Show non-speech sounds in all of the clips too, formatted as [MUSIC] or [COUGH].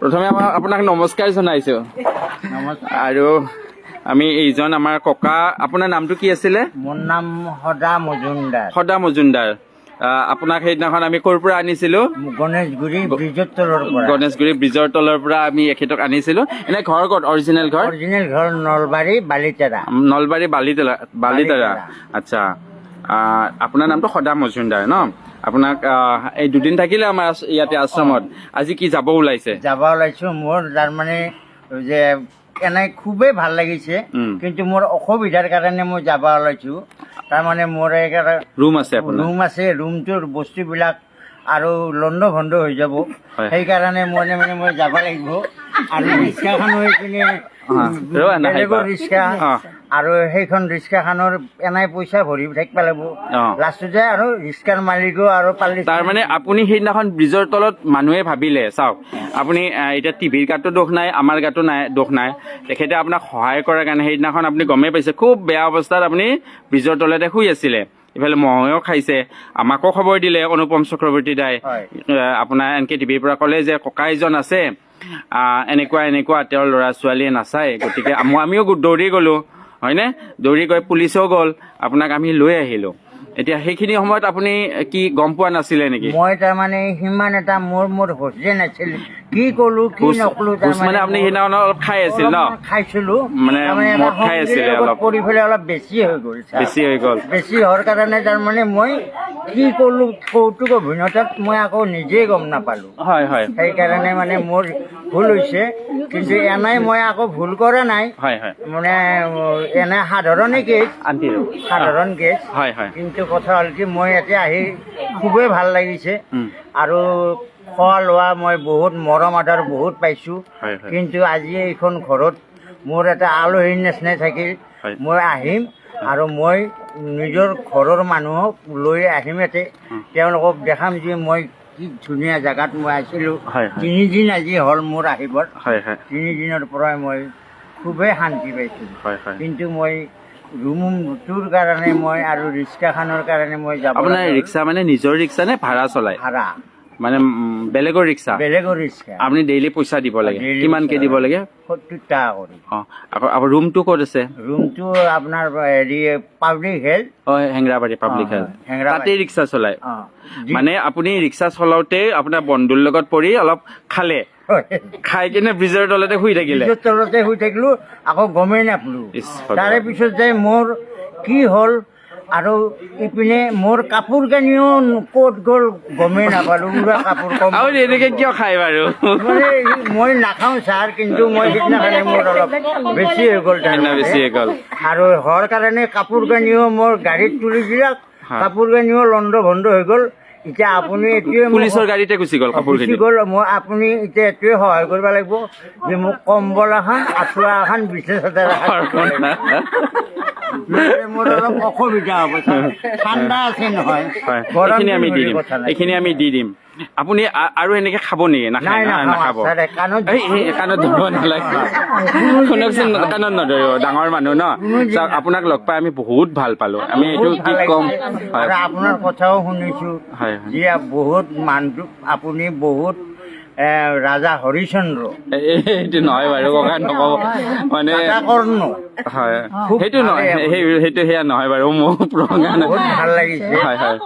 প্ৰথমে আমাৰ আপোনাক নমস্কাৰ জনাইছো। আৰু আমি এইজন আমাৰ ককা আপোনাৰ নামটো কি আছিলে? মোৰ নাম সদা মজুমদাৰ। সদা মজুমদাৰ। আপোনাক সেইদিনাখন আমি ক'ৰ পৰা আনিছিলো? গণেশগুৰি ব্ৰিজৰ তলৰ পৰা। গণেশগুৰি ব্ৰিজৰ তলৰ পৰা আমি এখেতক আনিছিলো। এনে ঘৰ ক'ত? অৰিজিনেল ঘৰ? অৰিজিনেল ঘৰ নলবাৰী বালিতেৰা। নলবাৰী বালিতৰা বালিতৰা। আচ্ছা। আপোনাৰ নামটো সদা মজুমদাৰ ন? আপোনাক এই দুদিন থাকিলে আমাৰ ইয়াতে আশ্ৰমত। আজি কি যাব ওলাইছে? যাব ওলাইছো। মোৰ তাৰমানে যে এনে খুবেই ভাল লাগিছে। কিন্তু মোৰ অসুবিধাৰ কাৰণে মই যাব ওলাইছো। তাৰমানে মোৰ ৰুম আছে ৰুম আছে। ৰুমটোৰ বস্তুবিলাক আৰু লণ্ড ভণ্ড হৈ যাব। সেইকাৰণে মই মানে মই যাব লাগিব। আৰু [LAUGHS] ৰিক্সাখনো নাহিবা। বেলেগৰ ৰিক্সা। আৰু সেইখন ৰিক্সাখনৰ এনাই পইচা ভৰি থাকিব লাগিব। লাষ্টতে আৰু ৰিক্সাৰ মালিকো আৰু পালি তাৰমানে আপুনি সেইদিনাখন ব্ৰিজৰ তলত মানুহে ভাবিলে চাওক আপুনি এতিয়া টিভিৰ গাতো দোষ নাই আমাৰ গাতো নাই দোষ নাই তেখেতে আপোনাক সহায় কৰাৰ কাৰণে সেইদিনাখন আপুনি গমেই পাইছে খুব বেয়া অৱস্থাত আপুনি ব্ৰিজৰ তলতে শুই আছিলে। ইফালে মহেও খাইছে আমাকো খবৰ দিলে অনুপম চক্ৰৱৰ্তী দাই। আপোনাৰ এনকে টিভিৰ পৰা ক'লে যে ককা এজন আছে এনেকুৱা এনেকুৱা তেওঁৰ ল'ৰা ছোৱালীয়ে নাচায় গতিকে আম- আমিও দৌৰি গ'লো। হয়নে? দৌৰি গৈ পুলিচেও গ'ল। আপোনাক আমি লৈ আহিলো। এতিয়া সেইখিনি সময়ত আপুনি কি গম পোৱা নাছিলে নেকি? মই তাৰমানে সিমান এটা মোৰ মোৰ হোচে নাছিল। কি কলো কি নকলো মানে আপুনি সেইদিনাখন অলপ খাই আছিল ন? খাইছিলো। মানে মদ খাই আছিলে অলপ। পৰি পেলাই অলপ বেছি হৈ গ'ল। বেছি হৈ গ'ল। বেছি হোৱাৰ কাৰণে তাৰমানে মই কি কলো কৌতুক অভিনেতাত মই আকৌ নিজেই গম নাপালো। হয় হয়। সেইকাৰণে মানে মোৰ ভুল হৈছে। কিন্তু এনেই মই আকৌ ভুল কৰা নাই। হয় হয়। মানে এনে সাধাৰণে কেছ সাধাৰণ কেছ হয় হয়। কিন্তু কথা হ'ল কি মই ইয়াতে আহি খুবেই ভাল লাগিছে। আৰু খোৱা লোৱা মই বহুত মৰম আদৰ বহুত পাইছোঁ। কিন্তু আজি এইখন ঘৰত মোৰ এটা আলহীৰ নিচিনাই থাকিল। মই আহিম আৰু মই নিজৰ ঘৰৰ মানুহক লৈ আহিম ইয়াতে। তেওঁলোকক দেখাম যে মই কি ধুনীয়া জেগাত মই আছিলোঁ। তিনিদিন আজি হ'ল মোৰ আহিবৰ। হয়। তিনিদিনৰ পৰাই মই খুবেই শান্তি পাইছোঁ। হয় হয়। কিন্তু মই ৰুমটোৰ কাৰণে মই আৰু ৰিক্সাখনৰ কাৰণে মই যাব আপোনাৰ। ৰিক্সা মানে নিজৰ ৰিক্সা নে ভাড়া চলায় ভাড়া। মানে বেলেগৰ ৰিক্সা? বেলেগৰ ৰিক্সা। আপুনি ডেইলি পইচা দিব লাগে। কিমানকে। দিব লাগে? সত্তৰ টকা কৰি। অ ৰুমটো ক'ত আছে? ৰুমটো আপোনাৰ হেৰি পাব্লিক হেল্থ অ হেংৰাবাৰী পাব্লিক হেল্থ। তাতেই ৰিক্সা চলায়। মানে আপুনি ৰিক্সা চলাওঁতে আপোনাৰ বন্ধুৰ লগত পৰি অলপ খালে। খাই কিনে ব্ৰিজৰ তলতে শুই থাকিলে। তলতে শুই থাকিলো আকৌ গমেই নাপালো। তাৰে পিছত যে মোৰ কি হ'ল আৰু ইপিনে মোৰ কাপোৰ কানিও ক'ত গ'ল গমেই নাপালো পুৰা কাপোৰ কম এনেকে কিয় খায় বাৰু? মানে মই নাখাওঁ ছাৰ কিন্তু মই সিদিনাখনে মোৰ অলপ বেছি হৈ গ'ল। বেছি হৈ গ'ল। আৰু হোৱাৰ কাৰণে কাপোৰ কানিও মোৰ গাড়ীত তুলি দিলাক। কাপোৰ কানিও লণ্ড ভণ্ড হৈ গ'ল। এতিয়া আপুনি [LAUGHS] এইটোৱে পুলিচৰ গাড়ীতে গুচি গ'ল গুচি কাপোৰখিনি গ'ল মই আপুনি এতিয়া এইটোৱে সহায় কৰিব লাগিব যে মোক কম্বল এখন আঁঠুৱা এখন বিচনা চাদৰ এখন দিব লাগিব। নহ'লে মোৰ অলপ অসুবিধা হ'ব ছাৰ। ঠাণ্ডা আছে নহয়। হয়। গৰম এইখিনি আমি দি দিম। কথা নাই। এইখিনি আমি দি দিম। আপুনি আৰু এনেকে খাব নেকি? নাখাব। কাণত ধৰিব নালাগে। শুনকচোন কাণত নধৰিব। ডাঙৰ মানুহ ন? চাওক আপোনাক লগ পাই আমি বহুত ভাল পালো। আমি এইটো কি ক'ম? আপোনাৰ কথাও শুনিছো। হয় বহুত মানুহ আপুনি বহুত ৰাজা হৰিচন্দ্ৰ এইটো নহয় বাৰু ককা নকব। মানে কৰ্ণ হয়। সেইটো নহয় সেইটো সেয়া নহয় বাৰু মোৰ বহুত ভাল লাগিছে। হয় হয়।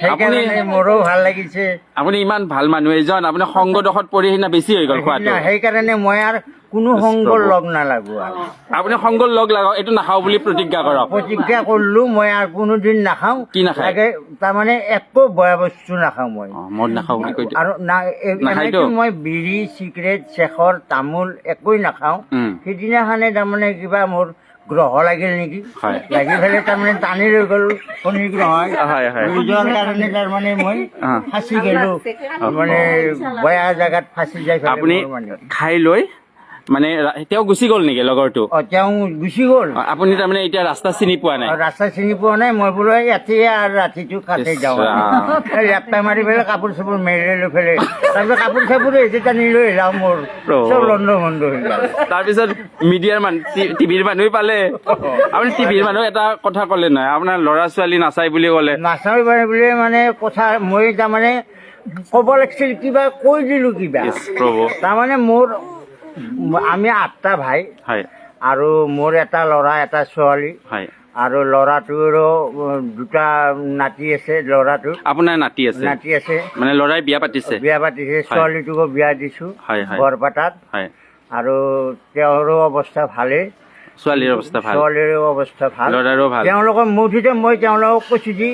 সেইকাৰণে মোৰো ভাল লাগিছে। আপুনি ইমান ভাল মানুহ এজন আপুনি সংগদোষত পৰি সিদিনা বেছি হৈ গ'ল খোৱাটো। সেইদিনা- সেইকাৰণে মই আৰু কোনো সংগ লগ নালাগো আপুনি সংগ লগ লাগক এইটো নাখাওঁ বুলি প্ৰতিজ্ঞা কৰক। প্ৰতিজ্ঞা কৰিলো মই আৰু কোনোদিন নাখাওঁ। কি নাখায়? তাৰমানে একো বেয়া বস্তু নাখাওঁ মই। মদ নাখাওঁ বুলি কৈ। আৰু মই বিড়ি চিগাৰেট চেখৰ তামোল একোৱেই নাখাওঁ। সিদিনাখনে তাৰমানে কিবা মোৰ গ্ৰহ লাগিল নেকি। লাগি পেলাই তাৰমানে টানি লৈ গ'ল শনি গ্ৰহ। হয়, হয়। লৈ যোৱাৰ কাৰণে তাৰমানে মই। ফাঁচি গলো। মানে বেয়া জেগাত ফাঁচি যাই আপুনি খাই লৈ মানে তেওঁ গুচি গ'ল নেকি লগৰটো? অ, তেওঁ গুচি গ'ল। আপুনি তাৰমানে এতিয়া ৰাস্তা চিনি পোৱা নাই? ৰাস্তা চিনি পোৱা নাই। মই বোলো ইয়াতে আৰু ৰাতিটো কাটে যাওঁ। লেপটা মাৰি পেলাই কাপোৰ চাপোৰ মেলি লৈ পেলাই তাৰপিছত কাপোৰ চাপোৰ এটি টানি লৈ আহিলাম মোৰ। চব লণ্ড ভণ্ড হৈ গ'ল। তাৰপিছত মিডিয়াৰ মানুহ টিভিৰ মানুহে পালে। আপুনি টিভিৰ মানুহ এটা কথা ক'লে নহয়। আপোনাৰ ল'ৰা ছোৱালী নাচাই বুলি ক'লে। নাচাবি পাৰে বুলি মানে কথা মই তাৰমানে ক'ব লাগিছিল কিবা কৈ দিলোঁ কিবা। তাৰমানে মোৰ আমি আঠটা ভাই। হয়। আৰু মোৰ এটা ল'ৰা এটা ছোৱালী। হয়। আৰু ল'ৰাটোৰো দুটা নাতি আছে ল'ৰাটোৰ আপোনাৰ নাতি আছে? নাতি আছে। মানে ল'ৰাই বিয়া পাতিছে? বিয়া পাতিছে ছোৱালীটোকো বিয়া দিছোঁ হয় হয়। বৰপেটাত। হয়। আৰু তেওঁৰো অৱস্থা ভালেই। ছোৱালীৰ অৱস্থা ভাল? ছোৱালীৰো অৱস্থা ভাল। ল'ৰাৰো ভাল? তেওঁলোকৰ মুঠতে মই তেওঁলোকক কৈছোঁ যে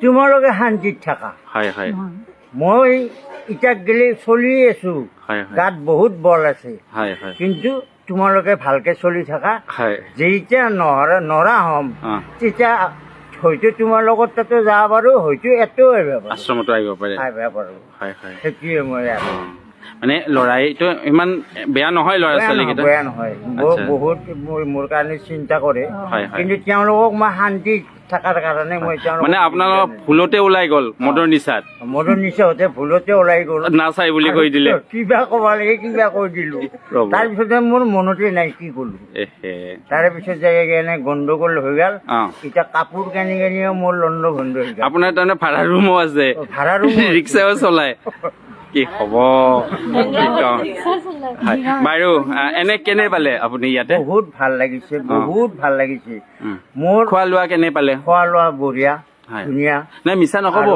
তোমালোকে শান্তিত থাকা। হয়। হয়। মই এতিয়া গেলি চলি আছোঁ। গাত বহুত বল আছে। কিন্তু তোমালোকে ভালকে চলি থাকা। যেতিয়া নৰা নৰা হ'ম তেতিয়া হয়তো তোমাৰ লগত তাতে যাব পাৰো হয়তো এটাও আহিব পাৰো। আশ্ৰমতো আহিব পাৰে। আহিব পাৰো। সেইটোৱে মই আৰু মানে ল'ৰাইটো ইমান বেয়া নহয় ল'ৰা ছোৱালীকেইটা? বেয়া নহয়। বহুত মোৰ- কাৰণে চিন্তা কৰে। কিন্তু তেওঁলোকক মই শান্তি থকাৰ কাৰণে মই মানে আপোনালোকৰ ভুলতে ওলাই গ'ল মদৰ নিচাত? মদৰ নিচাওতে ভুলতে ওলাই গ'ল। নাচাই বুলি কৈ দিলে। কিবা ক'ব লাগে কিবা কৈ দিলো। তাৰপিছতে মোৰ মনতে নাই কি ক'লো। এহে। তাৰে পিছত যায় কেনে গণ্ডগোল হৈ গ'ল। এতিয়া কাপোৰ কানি কানিও মোৰ লণ্ড ভণ্ড হৈ গ'ল। আপোনাৰ তাৰমানে ভাড়া ৰুমো আছে। ভাড়া ৰুম ৰিক্সাও চলায়। [LAUGHS] কি হ'ব কি কওঁ হয়। বাৰু এনে কেনে পালে আপুনি ইয়াতে? বহুত ভাল লাগিছে বহুত ভাল লাগিছে। মোৰ খোৱা লোৱা কেনে পালে? খোৱা লোৱা বঢ়িয়া ধুনীয়া। নাই মিছা নক'ব?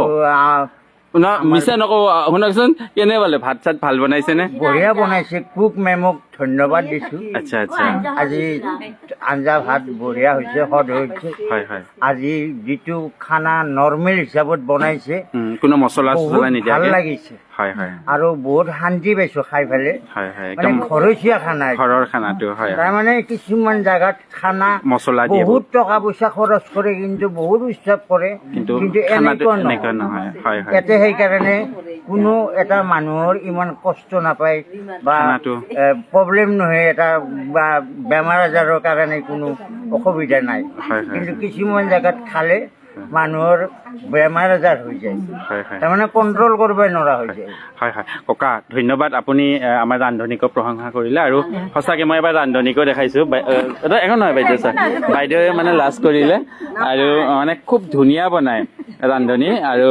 মিছা নক'ব শুনকচোন কেনে পালে? ভাত চাত ভাল বনাইছেনে? বঢ়িয়া বনাইছে কুক মেমক ধন্যবাদ দিছো। আচ্ছা আচ্ছা। আজি আঞ্জা ভাত বঢ়িয়া হৈছে সদ হৈছে। হয় হয়। আজি যিটো খানা নৰ্মেল হিচাপত বনাইছে কোনো মছলা ভাল লাগিছে। হয় হয়। আৰু বহুত শান্তি পাইছো খাই পেলাই। হয় হয় মানে একদম ঘৰচীয়া খানা। ঘৰৰ খানাটো হয় তাৰমানে কিছুমান জাগাত খানা মছলা দিয়ে। বহুত টকা পইচা খৰচ কৰে কিন্তু বহুত উৎসৱ কৰে কিন্তু এনেকুৱা নহয়। হয় হয়। ইয়াতে সেইকাৰণে কোনো এটা মানুহৰ ইমান কষ্ট নাপায় বা প্ৰব্লেম নহয় এটা বা বেমাৰ আজাৰৰ কাৰণে কোনো অসুবিধা নাই। কিন্তু কিছুমান জেগাত খালে মানুহৰ বেমাৰ আজাৰ হৈ যায়। হয় হয়। তাৰমানে কণ্ট্ৰল কৰিব নোৱাৰা হৈ যায়। হয় হয়। ককা ধন্যবাদ আপুনি আমাৰ ৰান্ধনীকক প্ৰশংসা কৰিলে আৰু সঁচাকে মই এবাৰ ৰান্ধনীকো দেখাইছো। এখন নহয় বাইদেউ ছাৰ বাইদেৱে মানে লাজ কৰিলে আৰু মানে খুব ধুনীয়া বনায় ৰান্ধনী আৰু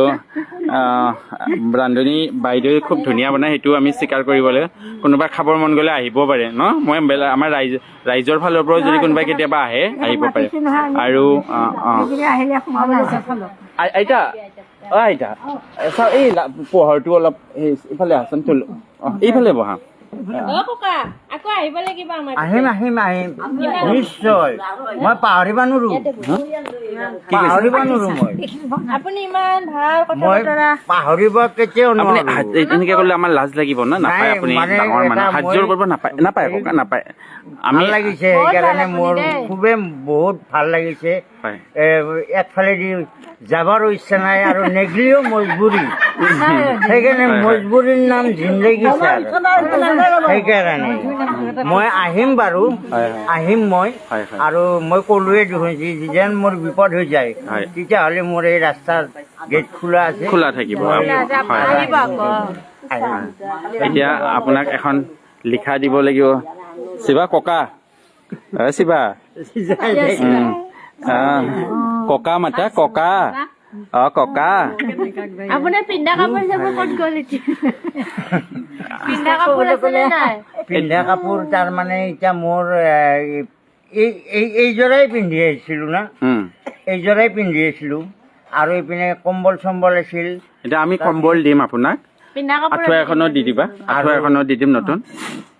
ৰান্ধনী বাইদেৱে খুব ধুনীয়া বনায় সেইটো আমি স্বীকাৰ কৰিব লাগে কোনোবা খাবৰ মন গ'লে আহিব পাৰে ন? মই বেলেগ আমাৰ ৰাইজ ৰাইজৰ ফালৰ পৰাও যদি কোনোবাই কেতিয়াবা আহে আহিব পাৰে। আৰু অঁ অঁ। আই- আইতা অ আইতা চাওঁ এই লা- পোহৰটো অলপ ইফালে আহচোন তোল অঁ এইফালে বহা অ ককা আকৌ আহিব লাগিব আমাৰ আহিম আহিম আহিম নিশ্চয় মই পাহৰিব নোৱাৰো পাহৰিব নোৱাৰো মই আপুনি ইমান ভাল কথা মই বতৰা পাহৰিব কেতিয়াও আপুনি নোৱাৰো হাত- এই- এনেকে ক'লে আমাৰ লাজ লাগিব ন নাপায় আপুনি ডাঙৰ সাহায্য কৰিব নাপায় নাপায় ককা নাপায় আমি লাগিছে সেইকাৰণে মোৰ। খুবেই বহুত ভাল লাগিছে। একফালেদি যাবাৰো ইচ্ছা নাই আৰু [LAUGHS] নেগলিও মজবুৰি। সেইকাৰণে। মজবুৰিৰ নাম জিন্দগী ছাৰ। সেইকাৰণে। মই আহিম বাৰু। আহিম মই। আৰু মই ক'লোৱে দেখোন যেন মোৰ বিপদ হৈ যায়। তেতিয়াহ'লে মোৰ এই ৰাস্তাৰ গেট খোলা আছে। খোলা থাকিব। এতিয়া আপোনাক এখন লিখা দিব লাগিব। শিৱা ককা। অ শিৱা ককা মাতা ককা। অ ককা। আপোনাৰ পিন্ধা কাপোৰ চাপোৰ ক'ত গ'ল এতিয়া? পিন্ধা কাপোৰ আছেনে নাই? পিন্ধা কাপোৰ তাৰমানে এতিয়া মোৰ এই এইযোৰাই পিন্ধি আহিছিলোঁ না। এইযোৰাই পিন্ধি আহিছিলোঁ আৰু এইপিনে কম্বল চম্বল আছিল। এতিয়া আমি কম্বল দিম আপোনাক। পিন্ধা কাপোৰ আঁঠুৱা এখনো দি দিবা। আঁঠুৱা এখনো দি দিম নতুন।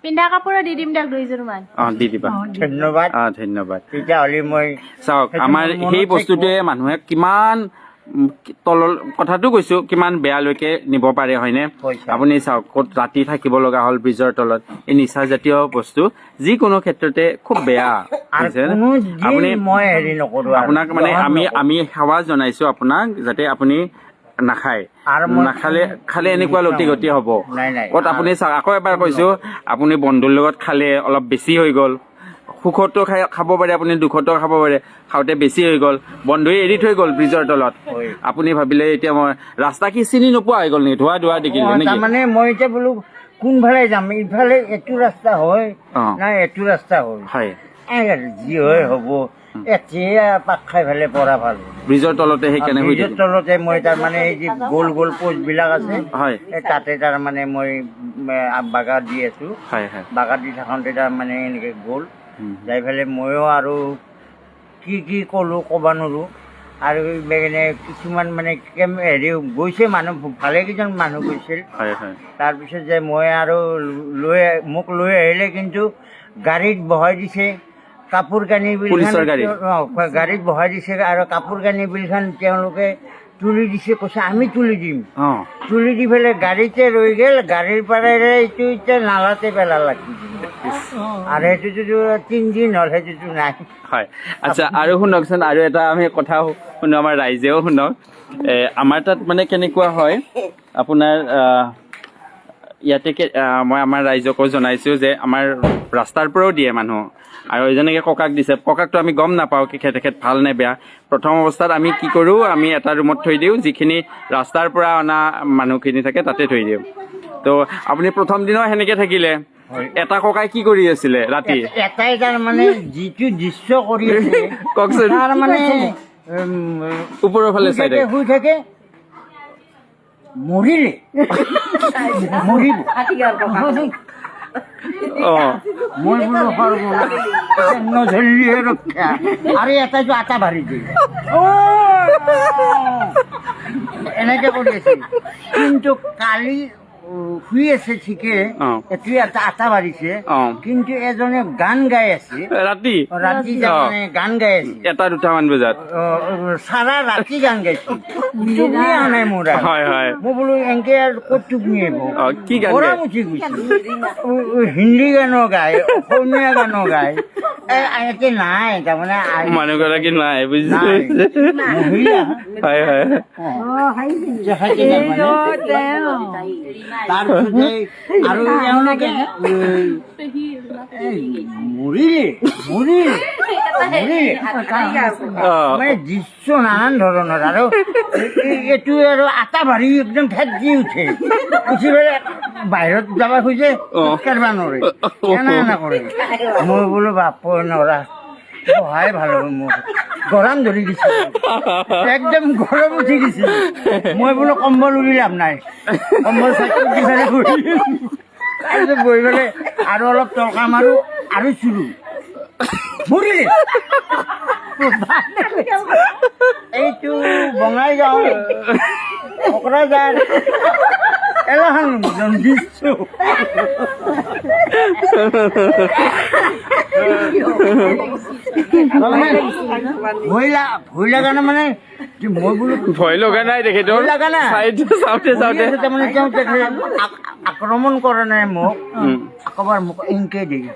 পিন্ধা কাপোৰো দি দিম দিয়ক দুইযোৰ মান অ দি দিবা। ধন্যবাদ। অ ধন্যবাদ। তেতিয়াহ'লে মই চাওক আমাৰ সেই। বস্তুটোৱে মানুহে কিমান তলল কথাটো কৈছো কিমান বেয়ালৈকে নিব পাৰে হয়নে। আপুনি চাওক ক'ত ৰাতি থাকিব লগা হ'ল ব্ৰিজৰ তলত। এই নিচা জাতীয় বস্তু যিকোনো ক্ষেত্ৰতে খুব বেয়া আপুনি। আপোনাক মানে আমি। আমি সেৱা জনাইছো আপোনাক যাতে আপুনি নাখায়। নাখালে খালে এনেকুৱা লতি গতি হ'ব। নাই, নাই। ক'ত আপুনি চাওক আকৌ এবাৰ কৈছো আপুনি বন্ধুৰ লগত খালে অলপ বেছি হৈ গ'ল। সুখতো খাই খাব পাৰে আপুনি দুখতো খাব পাৰে। খাওঁতে বেছি হৈ গ'ল। বন্ধুৱে এৰি থৈ গ'ল ব্ৰিজৰ তলত। আপুনি ভাবিলে এতিয়া মই ৰাস্তা কি চিনি নোপোৱা হৈ গ'ল নেকি? ধোৱা ধোৱা দেখিলে তাৰমানে মই এতিয়া বোলো কোনফালে যাম? ইফালে এইটো ৰাস্তা হয় অ। না এইটো ৰাস্তা হয়। যি হয় হ'ব। এতিয়া পাক খাই পেলাই পৰা ভাল। ব্ৰিজৰ তলতে সেইকাৰণে শুই ব্ৰিজৰ তলতে মই তাৰমানে এই যে গোল গোল পোষ্ট বিলাক আছে হয়। তাতে তাৰমানে মই বাগাত দি আছো। হয় হয়। বাগাত দি থাকোঁতে তাৰমানে এনেকে গ'ল। যাই পেলাই ময়ো আৰু কি কি ক'লোঁ ক'ব নোৱাৰোঁ আৰু মানে কিছুমান মানে হেৰি গৈছে মানুহ ভালেকেইজন মানুহ গৈছিল। হয় হয়। তাৰপিছত যে মই আৰু লৈ মোক লৈ আহিলে কিন্তু গাড়ীত বহাই দিছে। কাপোৰ কানি? অঁ গাড়ীত বহাই দিছে আৰু কাপোৰ কানি বিলখন তেওঁলোকে তুলি দিছে কৈছে আমি তুলি দিম। তুলি দি পেলাই গাড়ীতে ৰৈ গ'ল গাড়ীৰ পৰা এইটো এতিয়া নালাতে পেলা লাগি আৰু সেইটোতো তিনিদিন হ'ল সেইটোতো নাই। হয়। আচ্ছা আৰু শুনকচোন আৰু এটা আমি কথা শুনো আমাৰ ৰাইজেও শুনক। আমাৰ তাত মানে কেনেকুৱা হয় আপোনাৰ ইয়াতে মই আমাৰ ৰাইজকো জনাইছো যে আমাৰ ৰাস্তাৰ পৰাও দিয়ে মানুহ। আৰু যেনেকে ককাক দিছে ককাকটো আমি গম নাপাওঁ কি তেখেত ভাল নে বেয়া। প্ৰথম অৱস্থাত আমি কি কৰোঁ আমি এটা ৰুমত থৈ দিওঁ যিখিনি ৰাস্তাৰ পৰা অনা মানুহখিনি থাকে তাতে থৈ দিওঁ। তো আপুনি প্ৰথম দিনাও সেনেকে থাকিলে। এটা ককাই কি কৰি আছিলে ৰাতি? এটাই তাৰমানে যিটো দৃশ্য কৰি [LAUGHS] কওকচোন। তাৰ মানে ওপৰৰ ফালে চাই থাকে শুই থাকে। মৰিলে। [LAUGHS] মৰিব। মই বোলো নধৰিলিহে ৰক্ষা আৰু এটাইতো আটা ভাৰি দিয়ে এনেকে কৰি আছিল কিন্তু কালি শুই আছে ঠিকে আটা বাঢ়িছে কিন্তু এজনে গান গাই আছে ৰাতি? ৰাতি তাৰমানে গান গাই আছে এটা দুটামান বজাত। অ, চাৰা ৰাতি গান গাইছে টোপনি অহা নাই মোৰ আৰু। হয় হয়। মই বোলো এনেকে আৰু ক'ত টোপনি আহিব কি গান উঠি গৈছে হিন্দী গানো গায় অসমীয়া গানো গায়। এ এনেকে নাই তাৰমানে মানুহগৰাকী নাই বুজিছে? হয় হয়। দেখাইছে তাৰমানে। তাৰপিছতে আৰু তেওঁলোকে উম, এই মৰিলে মৰিলে মৰিলে অ। মানে দৃশ্য নানান ধৰণৰ আৰু। এ- এ- এইটো আৰু আটা ভাৰি একদম ঠেক দি উঠে। উঠি পেলাই বাহিৰত যাব খোজে অ। কাঢ়িব নোৱাৰে। এনে এনে কৰে। মই বোলো বাপ নৰা। সহায় ভাল হ'ব মোৰ। গৰম ধৰি দিছে। একদম গৰম উঠি গৈছে মই বোলো কম্বল উৰি লাভ নাই। কম্বল তাৰপিছত বহি পেলাই আৰু অলপ তৰকা মাৰো আৰু চুৰো। মৰিলে এইটো বঙাইগাঁও কোকৰাঝাৰ এলাহান জন্দিছো ভয় লা ভয় লগা নাই মানে মই বোলো ভয় লগা নাই তেখেতৰ ভয় লগা নাই। চাওঁতে চাওঁতে তাৰমানে তেওঁ আক্ৰমণ কৰা নাই মোক। আকবাৰ মোক এংকে দিয়ে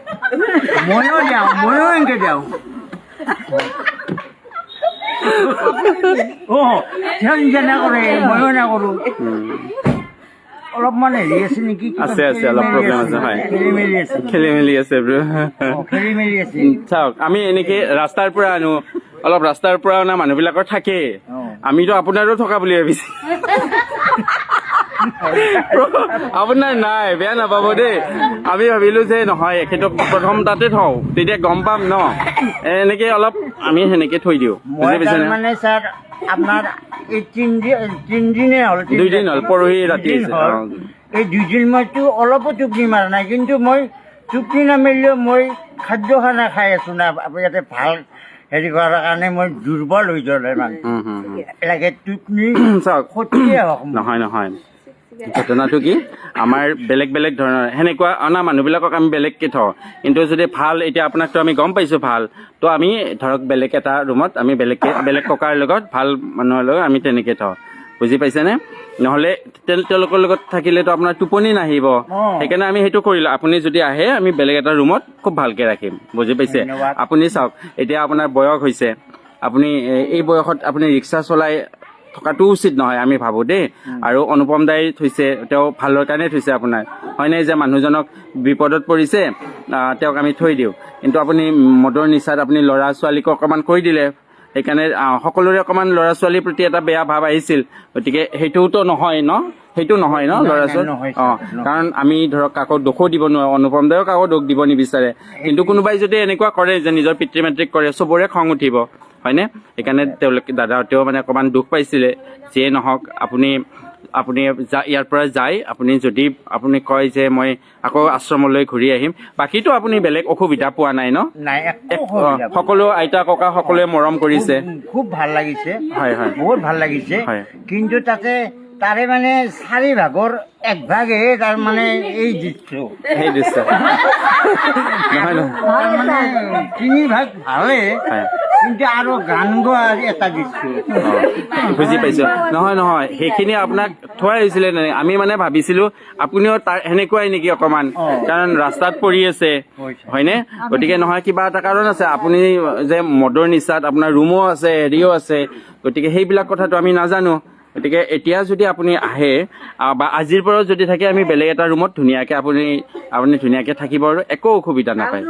ময়ো যাওঁ ময়ো যাওঁ অ তেওঁ যেনে কৰে ময়ো নকৰোঁ উম। অলপমান হেৰি আছে নেকি কিবা আছে, আছে, অলপ খেলি-মেলি problem আছে, হয়। খেলি মেলি আছে খেলি মেলি আছে ব্ৰ অ, খেলি মেলি আছে চাওক আমি এনেকে ৰাস্তাৰ পৰা আনো অলপ ৰাস্তাৰ পৰা অনা মানুহবিলাকৰ থাকেই অ। আমিতো আপোনাৰো থকা বুলি ভাবিছো [LAUGHS] আপোনাৰ নাই বেয়া নাপাব দেই আমি ভাবিলো যে নহয় এখেতক প্ৰথম তাতে থওঁ তেতিয়া গম পাম ন এনেকে অলপ আমি সেনেকে থৈ দিওঁ মই বুজি পাইছেনে তাৰমানে ছাৰ আপোনাৰ এই তিনদিন তিনদিনে হ'ল তিন- দুইদিন হ'ল, পৰহি ৰাতি দুদিন হৈছে, হ'ল। অ। এই দুদিন মইতো অলপো টোপনি মাৰা নাই কিন্তু মই টোপনি নামাৰিলেও মই খাদ্য খানা খাই আছো না ইয়াতে ভাল হেৰি কৰাৰ কাৰণে মই দুৰ্বল হৈ যোৱা নাই মানে। লাগে টোপনি। নহয় নহয় ঘটনাটো কি? আমাৰ বেলেগ বেলেগ ধৰণৰ সেনেকুৱা অনা মানুহবিলাকক আমি বেলেগকে থওঁ। কিন্তু যদি ভাল এতিয়া আপোনাকতো আমি গম পাইছোঁ ভাল তো আমি ধৰক বেলেগ এটা ৰুমত আমি বেলেগকে বেলেগ ককাৰ লগত ভাল মানুহৰ লগত আমি তেনেকে থওঁ। বুজি পাইছেনে? নহ'লে তেল- তেওঁলোকৰ লগত থাকিলেতো আপোনাৰ টোপনি নাহিব। সেইকাৰণে আমি সেইটো কৰিলোঁ। আপুনি যদি আহে আমি বেলেগ এটা ৰুমত খুব ভালকে ৰাখিম। বুজি পাইছে। আপুনি চাওক এতিয়া আপোনাৰ বয়স হৈছে। আপুনি এই বয়সত আপুনি ৰিক্সা চলাই থকাটো উচিত নহয় আমি ভাবোঁ দেই। আৰু অনুপম দাই থৈছে তেওঁ ভালৰ কাৰণে থৈছে আপোনাৰ। হয়নে যে মানুহজনক বিপদত পৰিছে তেওঁক আমি থৈ দিওঁ। কিন্তু আপুনি মদৰ নিচাত আপুনি ল'ৰা ছোৱালীক অকণমান কৈ দিলে সেইকাৰণে সকলোৰে অকণমান ল'ৰা ছোৱালীৰ প্ৰতি এটা বেয়া ভাৱ আহিছিল। গতিকে সেইটোতো নহয় ন? সেইটো নহয় ন ল'ৰা ছোৱালী অ। কাৰণ আমি ধৰক কাকো দোষো দিব নোৱাৰো অনুপম দায়ো কাকো দোষ দিব নিবিচাৰে। কিন্তু কোনোবাই যদি এনেকুৱা কৰে যে নিজৰ পিতৃ মাতৃক কৰে চবৰে খং উঠিব। হয়নে? সেইকাৰণে তেওঁলোকে দাদাহঁতেও মানে অকণমান দুখ পাইছিলে। যিয়ে নহওক আপুনি আপুনি যা- ইয়াৰ পৰা যায়। আপুনি যদি আপুনি কয় যে মই আকৌ আশ্ৰমলৈ ঘূৰি আহিম। বাকীতো আপুনি বেলেগ অসুবিধা পোৱা নাই ন? সকলো আইতা ককা সকলোৱে মৰম কৰিছে। খুব- ভাল লাগিছে। হয়, হয়। বহুত ভাল লাগিছে। কিন্তু তাতে তাৰে মানে চাৰি ভাগৰ এক ভাগে তাৰ মানে এই দৃশ্য। সেই দৃশ্য। [LAUGHS] তিনি ভাগ ভালে। কিন্তু আৰু গান গোৱাৰ এটা দৃশ্য অ, বুজি পাইছো। নহয় নহয় সেইখিনি আপোনাক থোৱাই হৈছিলে আমি মানে ভাবিছিলো আপুনিও তাৰ সেনেকুৱাই নেকি অকমান। কাৰণ ৰাস্তাত পৰি আছে। হয়নে? গতিকে নহয় কিবা এটা কাৰণ আছে। আপুনি যে মদৰ নিচাত আপোনাৰ ৰুমো আছে হেৰিও আছে। গতিকে সেইবিলাক কথাটো আমি নাজানো। গতিকে এতিয়া যদি আপুনি আহে বা আজিৰ পৰা যদি থাকে আমি বেলেগ এটা ৰুমত ধুনীয়াকে আপুনি আপুনি ধুনীয়াকে থাকিব আৰু একো অসুবিধা নাপায়।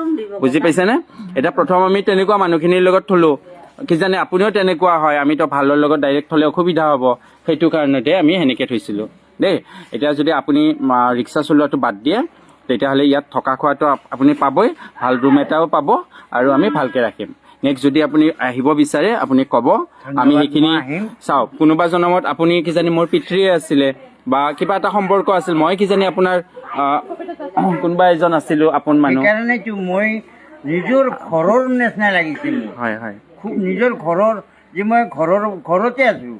বুজি পাইছেনে? এতিয়া প্ৰথম আমি তেনেকুৱা মানুহখিনিৰ লগত থলো। কিজানি আপুনিও তেনেকুৱা হয় আমিতো ভালৰ লগত ডাইৰেক্ট থলে অসুবিধা হ'ব। সেইটো কাৰণতে আমি সেনেকে থৈছিলো। দেই এতিয়া যদি আপুনি ৰিক্সা চলোৱাটো বাদ দিয়ে তেতিয়াহ'লে ইয়াত থকা খোৱাটো আপ- আপুনি পাবই ভাল ৰুম এটাও পাব আৰু আমি ভালকে ৰাখিম। নেক্সট যদি আপুনি আহিব বিচাৰে আপুনি ক'ব। আমি সেইখিনি। চাওক কোনোবা জনমত আপুনি কিজানি মোৰ পিতৃয়ে আছিলে বা কিবা এটা সম্পৰ্ক আছিল মই কিজানি আপোনাৰ [CLEARS THROAT] কোনোবা এজন আছিলো আপোন মানুহ। মই নিজৰ ঘৰৰ নিচিনা লাগিছে মোৰ। হয় হয়। খুব নিজৰ ঘৰৰ যে মই ঘৰৰ ঘৰতে আছো।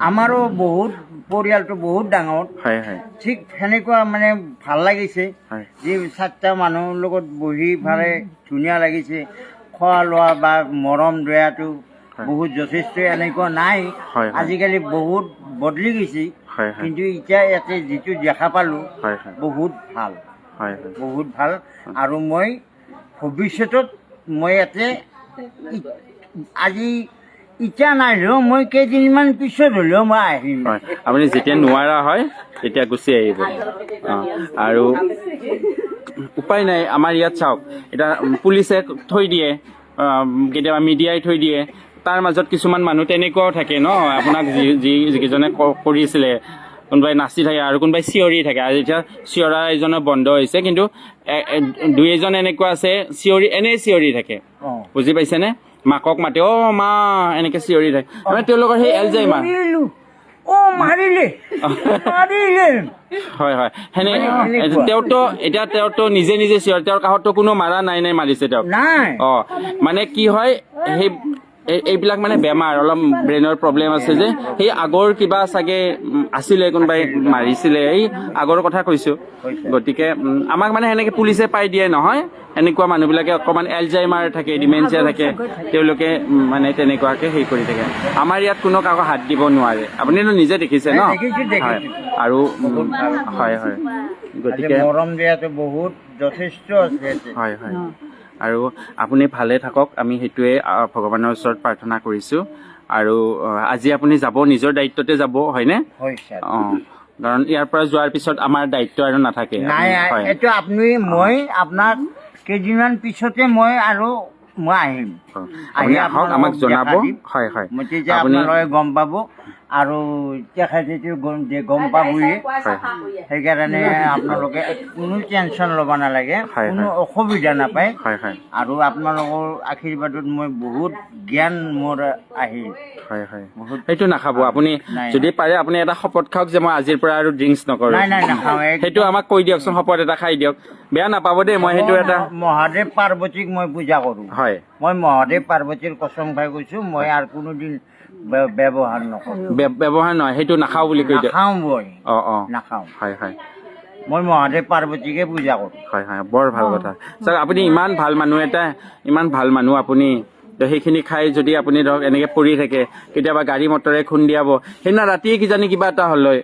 আমাৰো বহুত পৰিয়ালটো বহুত ডাঙৰ। ঠিক সেনেকুৱা মানে ভাল লাগিছে। যে চাৰিটা মানুহৰ লগত বহি ভালে ধুনীয়া লাগিছে। খোৱা লোৱা বা মৰম দয়াটো। বহুত যথেষ্ট এনেকুৱা নাই। আজিকালি বহুত বদলি গৈছে। কিন্তু এতিয়া ইয়াতে যিটো দেখা পালোঁ হয় হয়। বহুত ভাল। হয় হয়। বহুত ভাল। আৰু মই ভৱিষ্যতত মই ইয়াতে আজি ইচ্ছা নাহিলেও মই কেইদিনমান পিছত হ'লেও মই আহিম। হয়। আপুনি যেতিয়া নোৱাৰা হয় তেতিয়া গুচি আহিব। আৰু উপায় নাই আমাৰ ইয়াত চাওক। এতিয়া পুলিচে থৈ দিয়ে কেতিয়াবা মিডিয়াই থৈ দিয়ে। তাৰ মাজত কিছুমান মানুহ তেনেকুৱাও থাকে ন? আপোনাক যি যি যিকেইজনে কৰিছিলে কোনোবাই নাচি থাকে আৰু কোনোবাই চিঞৰি থাকে। আৰু এতিয়া চিঞৰা এজনৰ বন্ধ হৈছে কিন্তু দুই এজন এনেকুৱা আছে চিঞৰি এনেই চিঞৰি থাকে। বুজি পাইছেনে? মাকক মাতে অ মা এনেকে চিঞৰি থাকে। মানে তেওঁলোকৰ সেই এলজাইমাৰ। অ মাৰিলে। মাৰিলে। হয় হয়। সেনে। তেওঁতো এতিয়া তেওঁতো নিজে নিজে চিঞৰ। তেওঁৰ কাষততো কোনো মাৰা নাই নাই মাৰিছে তেওঁক। নাই। অ মানে কি হয় সেই এইবিলাক মানে বেমাৰ অলপ ব্ৰেইনৰ প্ৰব্লেম আছে যে। সেই আগৰ কিবা চাগে আছিলে কোনোবাই মাৰিছিলে এই আগৰ কথা কৈছো। গতিকে আমাক মানে সেনেকে পুলিচে পাই দিয়ে নহয়। এনেকুৱা মানুহবিলাকে অকমান এলজাইমাৰ থাকে ডিমেনচিয়া থাকে। তেওঁলোকে মানে তেনেকুৱাকে হেৰি কৰি থাকে। আমাৰ ইয়াত কোনো কাকো হাত দিব নোৱাৰে। আপুনিতো নিজে দেখিছে ন। হয়। আৰু হয় হয়। গতিকে মৰম দিয়াটো বহুত যথেষ্ট আছে। হয় হয়। আৰু আপুনি ভালে থাকক আমি সেইটোৱে ভগৱানৰ ওচৰত প্ৰাৰ্থনা কৰিছোঁ। আৰু আজি আপুনি যাব নিজৰ দায়িত্বতে যাব হয়নে? অঁ কাৰণ ইয়াৰ পৰা যোৱাৰ পিছত আমাৰ দায়িত্ব আৰু নাথাকে। নাই হয়। এইটো আপুনি মই আপোনাক কেইদিনমান পিছতে মই আৰু মই আহিম। আহি আহক আমাক জনাব। হয় হয়। মই তেতিয়া আপুনি আপোনালোকে গম পাব আৰু তেখেতেতো গম যে গম পাবয়ে সেইকাৰণে আপোনালোকে কোনো টেনশ্যন ল'ব নালাগে কোনো। অসুবিধা নাপায়। হয় হয়। আৰু আপোনালোকৰ আশীৰ্বাদত মই বহুত জ্ঞান মোৰ আহিল হয় হয়। বহুত সেইটো নাখাব। আপুনি। যদি পাৰে আপুনি এটা শপত খাওক যে মই আজিৰ পৰা আৰু ড্ৰিংকছ নকৰোঁ। নাই নাই নাখাওঁ। সেইটো আমাক কৈ দিয়কচোন শপত এটা খাই দিয়ক। বেয়া নাপাব দেই মই সেইটো এটা মহাদেৱ পাৰ্বতীক মই পূজা কৰোঁ। হয়। মই মহাদেৱ পাৰ্বতীৰ কচম খাই কৈছোঁ মই আৰু কোনোদিন ব্যৱহাৰ নকৰোঁ। ব্যৱহাৰ নহয় সেইটো নাখাওঁ বুলি কৈ নাখাওঁ মই। অঁ অঁ। নাখাওঁ। হয় হয়। মই মহাদেৱ পাৰ্বতীকে পূজা কৰোঁ। হয় হয়। বৰ ভাল কথা। চাওক আপুনি ইমান ভাল মানুহ এটা ইমান ভাল মানুহ আপুনি সেইখিনি খাই যদি আপুনি ধৰক এনেকে পৰি থাকে কেতিয়াবা গাড়ী মটৰে খুন্দিয়াব সেইদিনা ৰাতিয়ে কিজানি কিবা এটা হ'ল হয়।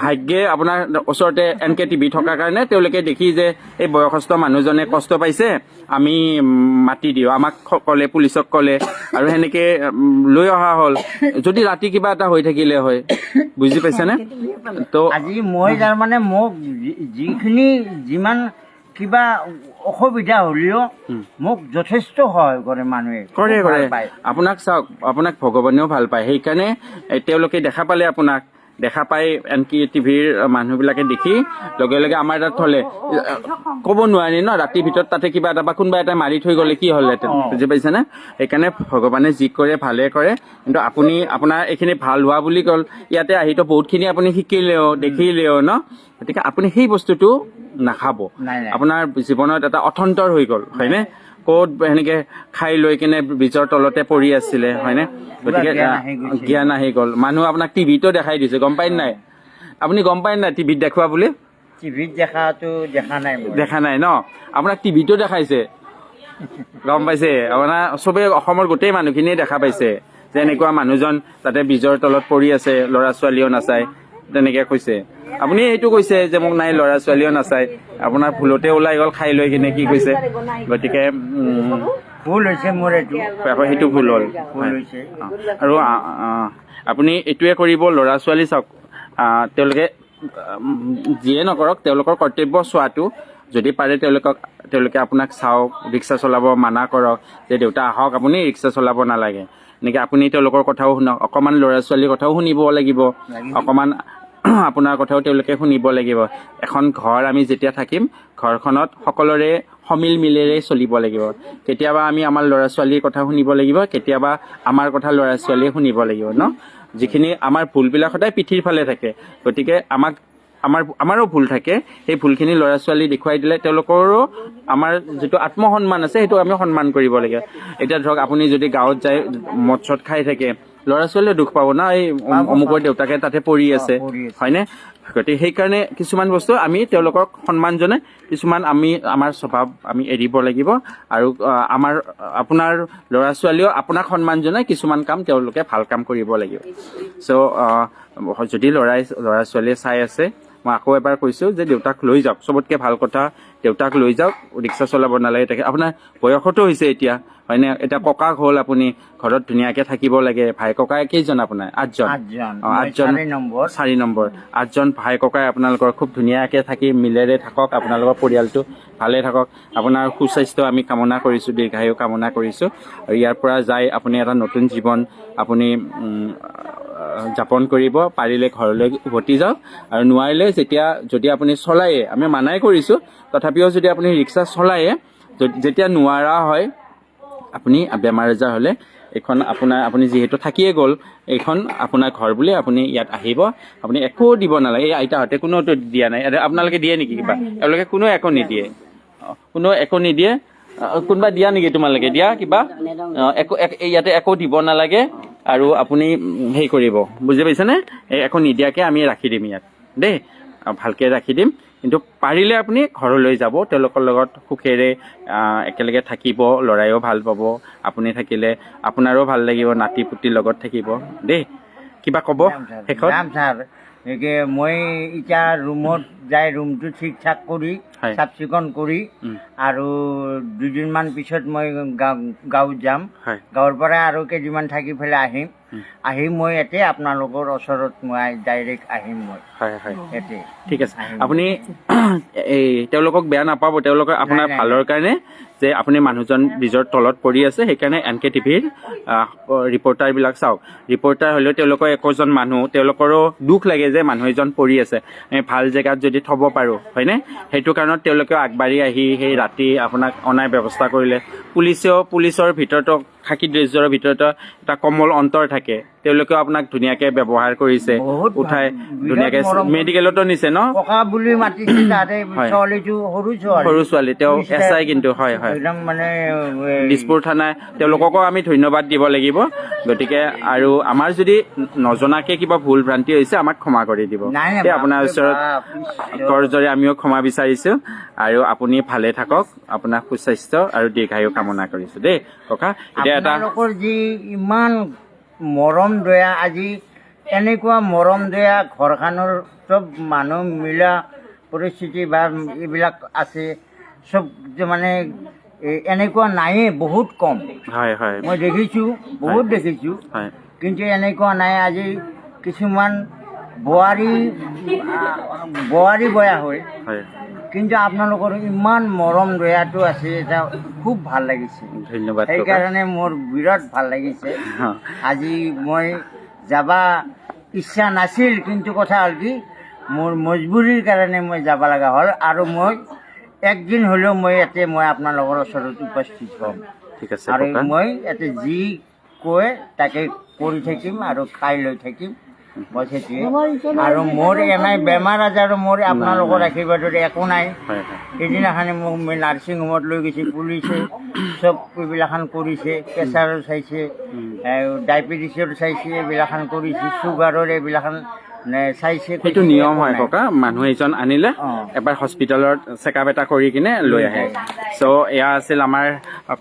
ভাগ্যে আপোনাৰ ওচৰতে এন কে টিভি থকাৰ কাৰণে তেওঁলোকে দেখি যে এই বয়সস্থ মানুহজনে কষ্ট পাইছে আমি মাতি দিওঁ। আমাক ক'লে পুলিচক ক'লে আৰু সেনেকে লৈ অহা হ'ল। যদি ৰাতি কিবা এটা হৈ থাকিলে হয় বুজি পাইছেনে? ত' আজি মই তাৰমানে মোক যিখিনি যিমান কিবা অসুবিধা হ'লেও মোক যথেষ্ট সহায় কৰে মানুহে। কৰে কৰে। আপোনাক চাওক আপোনাক ভগৱানেও ভাল পায়। সেইকাৰণে তেওঁলোকে দেখা পালে আপোনাক। দেখা পাই আনকি টিভিৰ মানুহবিলাকে দেখি লগে লগে আমাৰ তাত থলে। ক'ব নোৱাৰি ন ৰাতিৰ ভিতৰত তাতে কিবা এটা বা কোনোবা এটা মাৰি থৈ গ'লে কি হ'লহেঁতেন বুজি পাইছেনে? সেইকাৰণে ভগৱানে যি কৰে ভালে কৰে। কিন্তু আপুনি আপোনাৰ এইখিনি ভাল হোৱা বুলি ক'ল ইয়াতে আহিতো বহুতখিনি আপুনি শিকিলেও দেখিলেও ন? গতিকে আপুনি সেই বস্তুটো নাখাব। আপোনাৰ জীৱনত এটা অথন্তৰ হৈ গ'ল হয়নে? ক'ত সেনেকে খাই লৈ কিনে ব্ৰিজৰ তলতে পৰি আছিলে হয়নে? গতিকে জ্ঞান আহি গ'ল। মানুহ আপোনাক টিভিতো দেখাই দিছে গম পাই নাই? আপুনি গম পাই নাই টিভিত দেখুওৱা বুলি? টিভিত দেখাটো দেখা নাই দেখা নাই ন? আপোনাক টিভিতো দেখাইছে। গম পাইছে? আপোনাৰ চবে অসমৰ গোটেই মানুহখিনিয়ে দেখা পাইছে যে এনেকুৱা মানুহজন তাতে ব্ৰিজৰ তলত পৰি আছে ল'ৰা ছোৱালীও নাচায়। তেনেকে কৈছে। আপুনি এইটো কৈছে যে মোক নাই ল'ৰা ছোৱালীও নাচায়। আপোনাৰ ভুলতে ওলাই গ'ল খাই লৈ কিনে কি কৈছে? গতিকে ভুল হৈছে মোৰ এইটো। সেইটো ভুল হ'ল। আৰু আপুনি এইটোৱে কৰিব ল'ৰা ছোৱালী চাওক তেওঁলোকে যিয়ে নকৰক তেওঁলোকৰ কৰ্তব্য চোৱাটো। যদি পাৰে তেওঁলোকক তেওঁলোকে আপোনাক চাওক ৰিক্সা চলাব মানা কৰক যে দেউতা আহক আপুনি ৰিক্সা চলাব নালাগে। এনেকে আপুনি তেওঁলোকৰ কথাও শুনক। অকণমান ল'ৰা ছোৱালীৰ কথাও শুনিব লাগিব। অকণমান আপোনাৰ কথাও তেওঁলোকে শুনিব লাগিব। এখন ঘৰ আমি যেতিয়া থাকিম ঘৰখনত সকলোৰে সমিল মিলেৰে চলিব লাগিব। কেতিয়াবা আমি আমাৰ ল'ৰা ছোৱালীৰ কথা শুনিব লাগিব কেতিয়াবা আমাৰ কথা ল'ৰা ছোৱালীয়ে শুনিব লাগিব ন? যিখিনি আমাৰ ভুলবিলাক সদায় পিঠিৰ ফালে থাকে। গতিকে আমাক আমাৰ আমাৰো ভুল থাকে। সেই ভুলখিনি ল'ৰা ছোৱালী দেখুৱাই দিলে তেওঁলোকৰো আমাৰ যিটো আত্মসন্মান আছে সেইটো আমি সন্মান কৰিব লাগে। এতিয়া ধৰক আপুনি যদি গাঁৱত যায় মদ চদ খাই থাকে ল'ৰা ছোৱালীয়ে দুখ পাব না এই অম- অমুকৰ দেউতাকে তাতে পৰি আছে। হয়নে? গতিকে সেইকাৰণে কিছুমান বস্তু আমি তেওঁলোকক সন্মান জনাই কিছুমান আমি আমাৰ স্বভাৱ আমি এৰিব লাগিব আৰু আমাৰ আপোনাৰ ল'ৰা ছোৱালীও আপোনাক সন্মান জনাই কিছুমান কাম তেওঁলোকে ভাল কাম কৰিব লাগিব। চ' যদি ল'ৰাই ল'ৰা ছোৱালীয়ে চাই আছে মই আকৌ এবাৰ কৈছোঁ যে দেউতাক লৈ যাওক। চবতকৈ ভাল কথা দেউতাক লৈ যাওক ৰিক্সা চলাব নালাগে তাকে আপোনাৰ বয়সতো হৈছে এতিয়া হয়নে? এতিয়া ককাক হ'ল আপুনি ঘৰত ধুনীয়াকৈ থাকিব লাগে। ভাই ককাই কেইজন আপোনাৰ? আঠজন। আঠজন। অ, মই আঠজন চাৰি নম্বৰ। আঠজন ভাই ককাই আপোনালোকৰ খুব ধুনীয়াকৈ থাকি মিলেৰে থাকক আপোনালোকৰ পৰিয়ালটো ভালে থাকক। আপোনাৰ সুস্বাস্থ্য আমি কামনা কৰিছোঁ দীৰ্ঘায়ু কামনা কৰিছোঁ। আৰু ইয়াৰ পৰা যাই আপুনি এটা নতুন জীৱন। আপুনি যাপন কৰিব পাৰিলে ঘৰলৈ উভতি যাওক। আৰু নোৱাৰিলে যেতিয়া যদি আপুনি চলায়ে আমি মানাই কৰিছোঁ তথাপিও যদি আপুনি ৰিক্সা চলায়ে যেতিয়া নোৱাৰা হয় আপুনি বেমাৰ আজাৰ হ'লে এইখন আপোনাৰ আপুনি যিহেতু থাকিয়ে গ'ল এইখন আপোনাৰ ঘৰ বুলি আপুনি ইয়াত আহিব। আপুনি একো দিব নালাগে। এই আইতাহঁতে কোনোতো দিয়া নাই। আপোনালোকে দিয়ে নেকি কিবা? এওঁলোকে কোনো একো নিদিয়ে। কোনো একো নিদিয়ে। কোনোবা দিয়া নেকি তোমালোকে? দিয়া কিবা? একো ইয়াতে একো দিব নালাগে। আৰু আপুনি হেৰি কৰিব। বুজি পাইছেনে? এই একো নিদিয়াকৈ আমি ৰাখি দিম ইয়াত। দেই ভালকৈ ৰাখি দিম। কিন্তু পাৰিলে আপুনি ঘৰলৈ যাব তেওঁলোকৰ লগত সুখেৰে একেলগে থাকিব ল'ৰাইও ভাল পাব আপুনি থাকিলে আপোনাৰো ভাল লাগিব নাতি পুতিৰ লগত থাকিব। দেই কিবা ক'ব শেষত? একে মই এতিয়া ৰুমত যাই ৰুমটো ঠিক ঠাক কৰি। চাফ চিকুণ কৰি আৰু দুদিনমান পিছত মই গাঁৱত যাম। গাঁৱৰ পৰা আৰু কেইদিনমান থাকি পেলাই আহিম। আহি মই ইয়াতে আপোনালোকৰ ওচৰত মই ডাইৰেক্ট আহিম মই। হয় হয়। ইয়াতে ঠিক আছে। আপুনি [CLEARS THROAT] এই তেওঁলোকক বেয়া নাপাব তেওঁলোকৰ আপোনাৰ। ভালৰ কাৰণে যে আপুনি মানুহজন ব্ৰিজৰ তলত পৰি আছে সেইকাৰণে এন কে টিভিৰ ৰিপৰ্টাৰবিলাক চাওক। ৰিপৰ্টাৰ হ'লেও তেওঁলোকৰ একোজন মানুহ তেওঁলোকৰো দুখ লাগে যে মানুহ এজন পৰি আছে। আমি ভাল জেগাত যদি থ'ব পাৰোঁ হয়নে? সেইটো কাৰণত তেওঁলোকেও আগবাঢ়ি আহি সেই ৰাতি আপোনাক অনাৰ ব্যৱস্থা কৰিলে। পুলিচেও পুলিচৰ ভিতৰতো খাকী ড্ৰেছৰ ভিতৰতো এটা কমল অন্তৰ থাকে। তেওঁলোকেও আপোনাক ধুনীয়াকৈ ব্যৱহাৰ কৰিছে। উঠাই ধুনীয়াকৈ। মেডিকেলতো নিছে ন? ককা বুলি মাতিছে তাতে। [COUGHS] ছোৱালীটো সৰু ছোৱালী। সৰু ছোৱালী তেওঁ এছ আই কিন্তু হয় হয়। মানে দিছপুৰ থানাই তেওঁলোককো আমি ধন্যবাদ দিব লাগিব। গতিকে আৰু আমাৰ যদি নজনাকে কিবা ভুল ভ্ৰান্তি হৈছে আমাক ক্ষমা কৰি দিব। আপোনাৰ ওচৰত কৰজৰে আমিও ক্ষমা বিচাৰিছো। আৰু আপুনি ভালে থাকক আপোনাৰ সুস্বাস্থ্য আৰু দীৰ্ঘায়ু কামনা কৰিছো দেই ককা। এতিয়া এটা যি ইমান মৰম দয়া আজি এনেকুৱা মৰম দয়া ঘৰখনৰ চব মানুহ মিলা পৰিস্থিতি বা এইবিলাক আছে চব মানে এনেকুৱা নায়েই বহুত কম। হয় হয়। মই দেখিছোঁ বহুত দেখিছোঁ। কিন্তু এনেকুৱা নাই আজি কিছুমান বোৱাৰী বোৱাৰী বয়া হয়। কিন্তু আপোনালোকৰ ইমান মৰম দয়াটো আছে এটা খুব ভাল লাগিছে। ধন্যবাদ সেইকাৰণে মোৰ বিৰাট ভাল লাগিছে। আজি মই যাবা ইচ্ছা নাছিল কিন্তু কথা হ'ল কি মোৰ মজবুৰিৰ কাৰণে মই যাব লগা হ'ল আৰু মই একদিন হ'লেও মই ইয়াতে মই আপোনালোকৰ ওচৰত উপস্থিত হ'ম। ঠিক আছে আৰু মই ইয়াতে যি কয় তাকে কৰি থাকিম আৰু খাই লৈ থাকিম। মই সেইটোৱে আৰু মোৰ এনেই বেমাৰ আজাৰো মোৰ আপোনালোকৰ আশীৰ্বাদত একো নাই। সেইদিনাখনি মোক নাৰ্ছিং হোমত লৈ গৈছে পুলিচে চব এইবিলাখান কৰিছে প্ৰেছাৰো চাইছে ডায়েবেটিছৰ চাইছে এইবিলাখান কৰিছে চুগাৰৰ এইবিলাখান নে চাইছে সেইটো নিয়ম হয়। ককা। মানুহ এজন আনিলে। এবাৰ হস্পিটেলত চেকআপ এটা কৰি কিনে লৈ আহে। চ' এয়া আছিল আমাৰ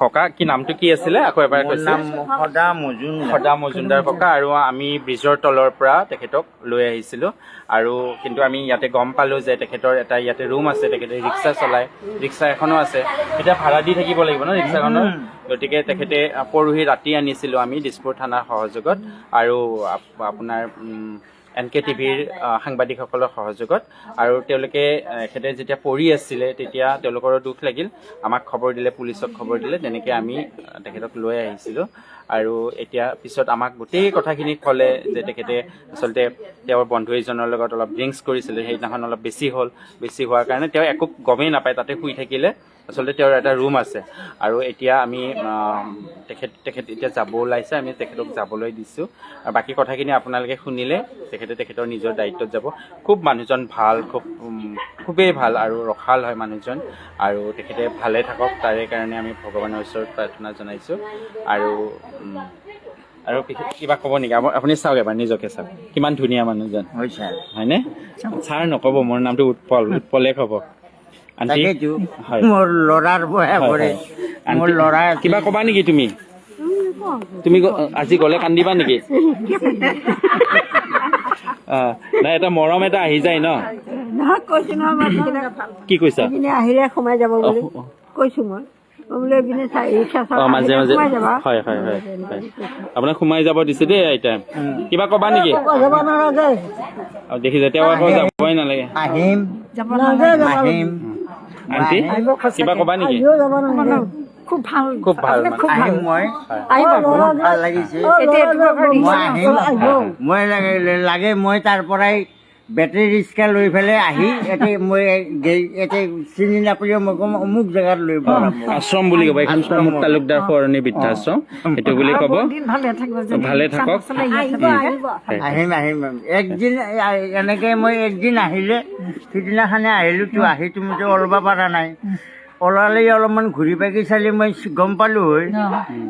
ককা। কি নামটো কি আছিলে? আকৌ এবাৰ কৈছে। নাম সদা মজুমদাৰ। সদা মজুমদাৰ ককা আৰু আমি ব্ৰিজৰ তলৰ পৰা তেখেতক লৈ আহিছিলো। আৰু কিন্তু আমি ইয়াতে গম পালো যে তেখেতৰ এটা ইয়াতে ৰুম আছে তেখেতে ৰিক্সা চলায়। ৰিক্সা এখনো আছে। এতিয়া ভাড়া দি থাকিব লাগিব ন ৰিক্সাখনৰ? গতিকে তেখেতে পৰহি ৰাতি আনিছিলো আমি দিছপুৰ থানাৰ সহযোগত। আৰু আপ- আপোনাৰ এন কে টিভিৰ সাংবাদিকসকলৰ সহযোগত। আৰু তেওঁলোকে এখেতে যেতিয়া পৰি আছিলে তেতিয়া তেওঁলোকৰো দুখ লাগিল। আমাক খবৰ দিলে পুলিচক খবৰ দিলে তেনেকৈ আমি তেখেতক লৈ আহিছিলোঁ। আৰু এতিয়া পিছত আমাক গোটেই কথাখিনি ক'লে যে তেখেতে আচলতে তেওঁৰ বন্ধু এজনৰ লগত অলপ ড্ৰিংকছ কৰিছিলে সেইদিনাখন অলপ বেছি হ'ল। বেছি হোৱাৰ কাৰণে তেওঁ একো গমেই নাপায় তাতে শুই থাকিলে। আচলতে তেওঁৰ এটা ৰুম আছে। আৰু এতিয়া আমি তেখেত তেখেত এতিয়া যাব ওলাইছে আমি তেখেতক যাবলৈ দিছোঁ। আৰু বাকী কথাখিনি আপোনালোকে শুনিলে তেখেতে তেখেতৰ নিজৰ দায়িত্বত যাব। খুব মানুহজন ভাল খুব খুবেই ভাল আৰু ৰসাল হয় মানুহজন। আৰু তেখেতে ভালে থাকক তাৰে কাৰণে আমি ভগৱানৰ ওচৰত প্ৰাৰ্থনা জনাইছোঁ। আৰু আৰু কিবা ক'ব নেকি? আপ- আপুনি চাওক এবাৰ নিজকে চাওক। কিমান ধুনীয়া মানুহজন। হৈছে। হয়নে? ছাৰ নক'ব মোৰ নামটো উৎপল উৎপলে ক'ব। মোৰ ল'ৰাৰ বয়া কৰে। হয়। মোৰ আণ্টি, ল'ৰা কিবা ক'বা নেকি তুমি? তুমি আজি গ'লে কান্দিবা নেকি? নাই এটা মৰম এটা আহি যায় ন? কি কৈছা? আহিলে সোমাই যাব বুলি। কৈছো মই। আপোনাক সোমাই যাব দিছে দেই আইতা কিবা ক'বা নেকি? দেখিছে তেওঁ আকৌ যাবই নালাগে। আহিম। আণ্টি কিবা ক'বা নেকি? খুব ভাল খুব ভাল। খুব মই। লাগিছে। মই লাগে মই তাৰ পৰাই বেটেৰী ৰিক্সা লৈ পেলাই আহি ইয়াতে মই ইয়াতে চিনি নাপালেও মই ক'ম অমুক জেগাত লৈ আশ্ৰম বুলি ক'ব এইখন আশ্ৰম। প্ৰমুখ তালুকদাৰ সোঁৱৰণি বৃদ্ধাশ্ৰম সেইটো বুলি ক'ব। দিন ভালে থাকিব যদি ভালে থাকক। আহিম আহিম। একদিন এনেকে মই একদিন আহিলে সিদিনাখনে আহিলো তো আহি তুমিতো ওলাব পৰা নাই। ওলালে অলপমান ঘূৰি পাকি চালি মই গম পালো হয়।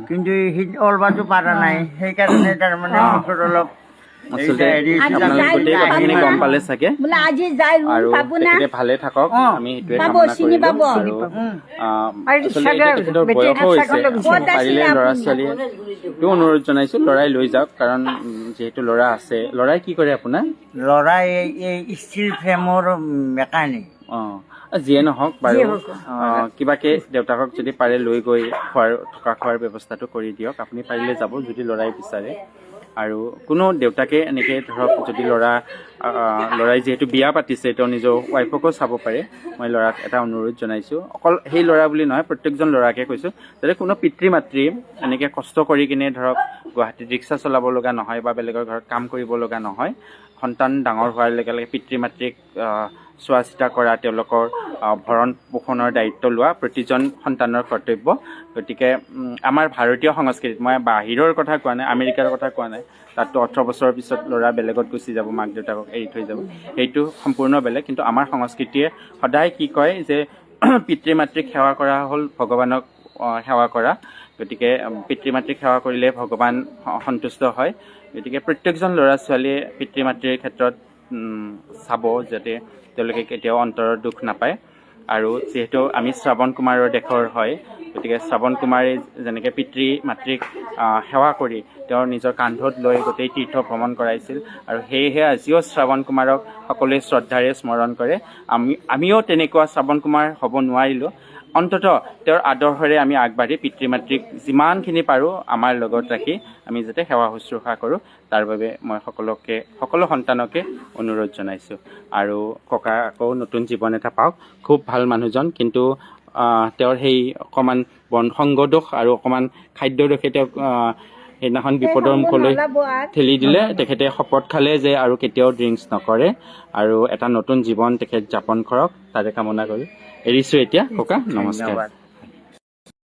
কিন্তু সি ওলাবতো পৰা নাই। সেইকাৰণে তাৰমানে মুখত অলপ ভালে থাকক। আমি চিনি পাব। পাৰিলে ল'ৰা? ছোৱালীয়ে অনুৰোধ জনাইছো ল'ৰাই লৈ যাওক কাৰণ যিহেতু ল'ৰা আছে। ল'ৰাই কি কৰে আপোনাৰ? ল'ৰাই ষ্টীল ফ্ৰেমৰ মেকানিক। অঁ যিয়ে নহওক বাৰু কিবাকে দেউতাকক যদি পাৰে লৈ গৈ খোৱাৰ থকা খোৱাৰ ব্যৱস্থাটো কৰি দিয়ক। আপুনি পাৰিলে যাব যদি ল'ৰাই বিচাৰে। আৰু কোনো দেউতাকে এনেকে ধৰক যদি ল'ৰা ল'ৰাই যিহেতু বিয়া পাতিছে তেওঁ নিজৰ ৱাইফকো চাব পাৰে। মই ল'ৰাক এটা অনুৰোধ জনাইছোঁ। অকল সেই ল'ৰা বুলি নহয় প্ৰত্যেকজন ল'ৰাকে কৈছোঁ যাতে কোনো পিতৃ মাতৃ এনেকে কষ্ট কৰি কিনে ধৰক গুৱাহাটীত ৰিক্সা চলাব লগা নহয় বা বেলেগৰ ঘৰত কাম কৰিব লগা নহয় সন্তান ডাঙৰ হোৱাৰ লগে লগে পিতৃ মাতৃক চোৱা চিতা কৰা তেওঁলোকৰ ভৰণ পোষণৰ দায়িত্ব লোৱা প্ৰতিজন সন্তানৰ কৰ্তব্য। গতিকে আমাৰ ভাৰতীয় সংস্কৃতিত মই বাহিৰৰ কথা কোৱা নাই আমেৰিকাৰ কথা কোৱা নাই তাততো ওঠৰ বছৰৰ পিছত ল'ৰা বেলেগত গুচি যাব মাক দেউতাকক এৰি থৈ যাব সেইটো সম্পূৰ্ণ বেলেগ। কিন্তু আমাৰ সংস্কৃতিয়ে সদায় কি কয় যে [CLEARS THROAT] পিতৃ মাতৃক সেৱা কৰা হ'ল ভগৱানক সেৱা কৰা। গতিকে পিতৃ মাতৃক সেৱা কৰিলে ভগৱান সন্তুষ্ট হয়। গতিকে প্ৰত্যেকজন ল'ৰা ছোৱালীয়ে পিতৃ মাতৃৰ ক্ষেত্ৰত চাব যাতে তেওঁলোকে কেতিয়াও অন্তৰৰ দুখ নাপায়। আৰু যিহেতু আমি শ্ৰাৱণ কুমাৰৰ দেশৰ হয় গতিকে শ্ৰাৱণ কুমাৰে যেনেকৈ পিতৃ মাতৃক সেৱা কৰি তেওঁৰ নিজৰ কান্ধত লৈ গোটেই তীৰ্থ ভ্ৰমণ কৰাইছিল আৰু সেয়েহে আজিও শ্ৰাৱণ কুমাৰক সকলোৱে শ্ৰদ্ধাৰে স্মৰণ কৰে। আমি আমিও তেনেকুৱা শ্ৰাৱণ কুমাৰ হ'ব নোৱাৰিলোঁ। অন্তত তেওঁৰ আদৰ্শৰে আমি আগবাঢ়ি পিতৃ মাতৃক যিমানখিনি পাৰোঁ আমাৰ লগত ৰাখি আমি যাতে সেৱা শুশ্ৰূষা কৰোঁ তাৰ বাবে মই সকলোকে সকলো সন্তানকে অনুৰোধ জনাইছোঁ। আৰু ককা আকৌ নতুন জীৱন এটা পাওক খুব ভাল মানুহজন কিন্তু তেওঁৰ সেই অকণমান বন সংগ দোষ আৰু অকণমান খাদ্য দোষে তেওঁক সেইদিনাখন বিপদৰ মুখলৈ ঠেলি দিলে তেখেতে শপত খালে যে আৰু কেতিয়াও ড্ৰিংকছ নকৰে। আৰু এটা নতুন জীৱন তেখেত যাপন কৰক তাৰে কামনা কৰি এৰিছো এতিয়া ককা নমস্কাৰ